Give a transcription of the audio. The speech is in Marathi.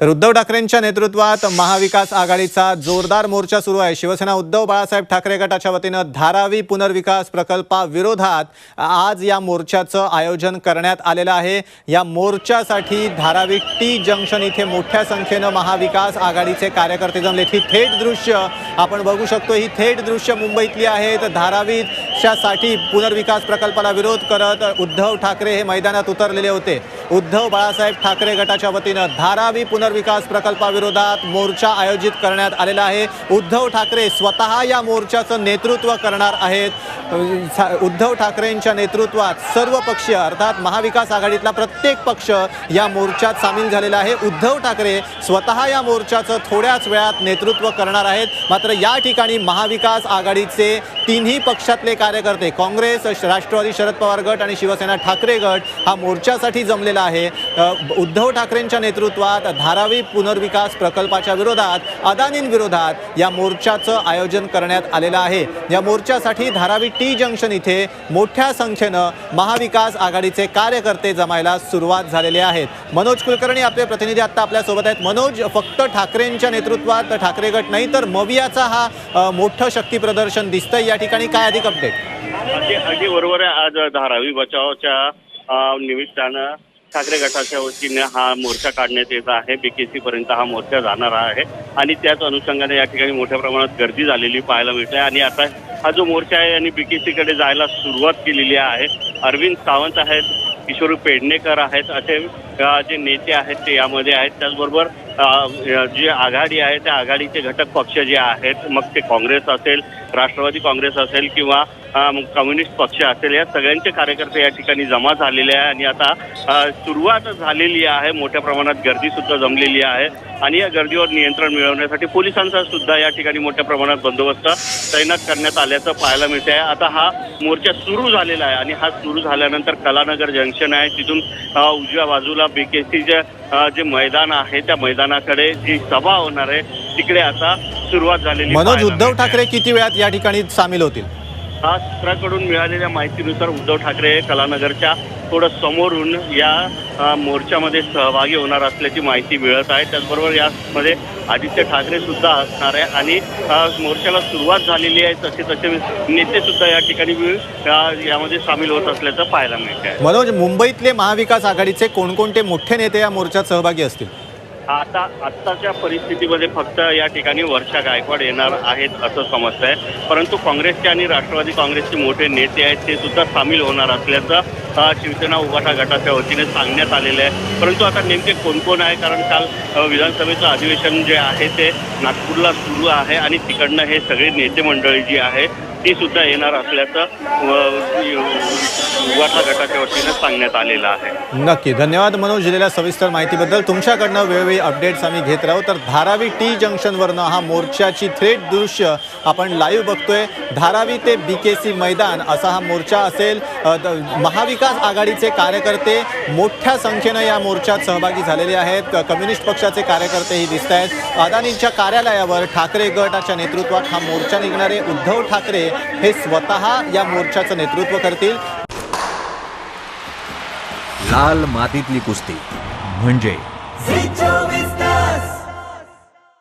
तर उद्धव ठाकरेंच्या नेतृत्वात महाविकास आघाडीचा जोरदार मोर्चा सुरू आहे. शिवसेना उद्धव बाळासाहेब ठाकरे गटाच्या वतीनं धारावी पुनर्विकास प्रकल्पाविरोधात आज या मोर्चाचं आयोजन करण्यात आलेलं आहे. या मोर्चासाठी धारावी टी जंक्शन इथे मोठ्या संख्येनं महाविकास आघाडीचे कार्यकर्ते जमले ही थेट दृश्य आपण बघू शकतो. ही थेट दृश्य मुंबईतली आहेत धारावीच्यासाठी पुनर्विकास प्रकल्पाला विरोध करत उद्धव ठाकरे हे मैदानात उतरलेले होते. उद्धव बाळासाहेब ठाकरे गटाच्या वतीनं धारावी पुनर्विकास प्रकल्पाविरोधात मोर्चा आयोजित करण्यात आलेला आहे. उद्धव ठाकरे स्वतः या मोर्चाचं नेतृत्व करणार आहेत. उद्धव ठाकरेंच्या नेतृत्वात सर्व पक्षीय अर्थात महाविकास आघाडीतला प्रत्येक पक्ष या मोर्चात सामील झालेला आहे. उद्धव ठाकरे स्वतः या मोर्चाचं थोड्याच वेळात नेतृत्व करणार आहेत. मात्र या ठिकाणी महाविकास आघाडीचे तिन्ही पक्षातले कार्यकर्ते काँग्रेस राष्ट्रवादी शरद पवार गट आणि शिवसेना ठाकरे गट हा मोर्चासाठी जमलेला आहे. उद्धव ठाकरेंच्या नेतृत्वात धारावी पुनर्विकास प्रकल्पाच्या विरोधात अदानींविरोधात या मोर्चाचं आयोजन करण्यात आलेलं आहे. या मोर्चासाठी धारावी टी जंक्शन इथे मोठ्या संख्येनं महाविकास आघाडीचे कार्यकर्ते जमायला सुरुवात झालेले आहेत. मनोज कुलकर्णी आपले प्रतिनिधी आता आपल्यासोबत आहेत. मनोज फक्त ठाकरेंच्या नेतृत्वात ठाकरे गट नाही तर मवियाचा हा मोठं शक्ती प्रदर्शन दिसतंय. या ठिकाणी काय अधिक अपडेट अगदी बरोबर आहे. आज धारावी बचावच्या निमित्तानं ठाकरे गटाच्या वतीने हा मोर्चा काढण्यात येत आहे. बीकेसी पर्यंत हा मोर्चा जाणार आहे. आणि त्याच अनुषंगाने या ठिकाणी मोठ्या प्रमाणात गर्दी झालेली पाहायला मिळते आणि आता हा जो मोर्चा आहे आणि बीकेसी कडे जायला सुरुवात केलेली आहे. अरविंद सावंत आहेत किशोर पेडणेकर आहेत असे जे नेते आहेत ते यामध्ये आहेत. त्याचबरोबर जी आघाडी आहे त्या आघाडीचे घटक पक्ष जे आहेत मग ते काँग्रेस असेल राष्ट्रवादी काँग्रेस असेल किंवा मग कम्युनिस्ट पक्ष असेल या सगळ्यांचे कार्यकर्ते या ठिकाणी जमा झालेले आहे. आणि आता सुरुवात झालेली आहे. मोठ्या प्रमाणात गर्दी सुद्धा जमलेली आहे. आणि या गर्दीवर नियंत्रण मिळवण्यासाठी पोलिसांचा सुद्धा या ठिकाणी मोठ्या प्रमाणात बंदोबस्त तैनात करण्यात आल्याचं पाहायला मिळते आहे आता हा मोर्चा सुरू झालेला आहे. आणि हा सुरू झाल्यानंतर कलानगर जंक्शन आहे. तिथून उजव्या बाजूला बीकेसीचे जे मैदान आहे त्या मैदानाकडे जी सभा होणार आहे तिकडे आता सुरुवात झालेली मनोज उद्धव. ठाकरे किती वेळात या ठिकाणी सामील होतील सूत्राकडून मिळालेल्या माहितीनुसार उद्धव ठाकरे हे कलानगरच्या थोडं समोरून या मोर्चामध्ये सहभागी होणार असल्याची माहिती मिळत आहे. त्याचबरोबर यामध्ये आदित्य ठाकरे सुद्धा असणार आहे आणि मोर्चाला सुरुवात झालेली आहे. तसे तसे नेते सुद्धा या ठिकाणी यामध्ये सामील होत असल्याचं पाहायला मिळते मनोज मुंबईतले महाविकास आघाडीचे कोणकोणते मोठे नेते या मोर्चात सहभागी असतील? आता आत्ताच्या परिस्थितीमध्ये फक्त या ठिकाणी वर्षा गायकवाड येणार आहेत असं समजत आहे. परंतु काँग्रेसचे आणि राष्ट्रवादी काँग्रेसचे मोठे नेते आहेत ते सुद्धा सामील होणार असल्याचं शिवसेना उभाटा गटाच्या वतीने सांगण्यात आलेलं आहे. परंतु आता नेमके कोण कोण आहे? कारण काल विधानसभेचं अधिवेशन जे आहे ते नागपूरला सुरू आहे आणि तिकडनं हे सगळे नेते मंडळी जी आहे ती सुद्धा येणार असल्याचं अ, गटाच्या सांगण्यात आलेलं आहे. नक्की. धन्यवाद मनोज दिलेल्या सविस्तर माहितीबद्दल. तुमच्याकडनं वेळोवेळी अपडेट्स आम्ही घेत राहू. तर धारावी टी जंक्शनवरनं हा मोर्चाची थेट दृश्य आपण लाईव्ह बघतोय. धारावी ते बी के सी मैदान असा हा मोर्चा असेल. महाविकास आघाडीचे कार्यकर्ते मोठ्या संख्येनं या मोर्चात सहभागी झालेले आहेत. कम्युनिस्ट पक्षाचे कार्यकर्तेही दिसत आहेत अदानींच्या कार्यालयावर ठाकरे गटाच्या नेतृत्वात हा मोर्चा निघणारे उद्धव ठाकरे हे स्वतः या मोर्चाचं नेतृत्व करतील. लाल मातीतली कुस्ती. म्हणजे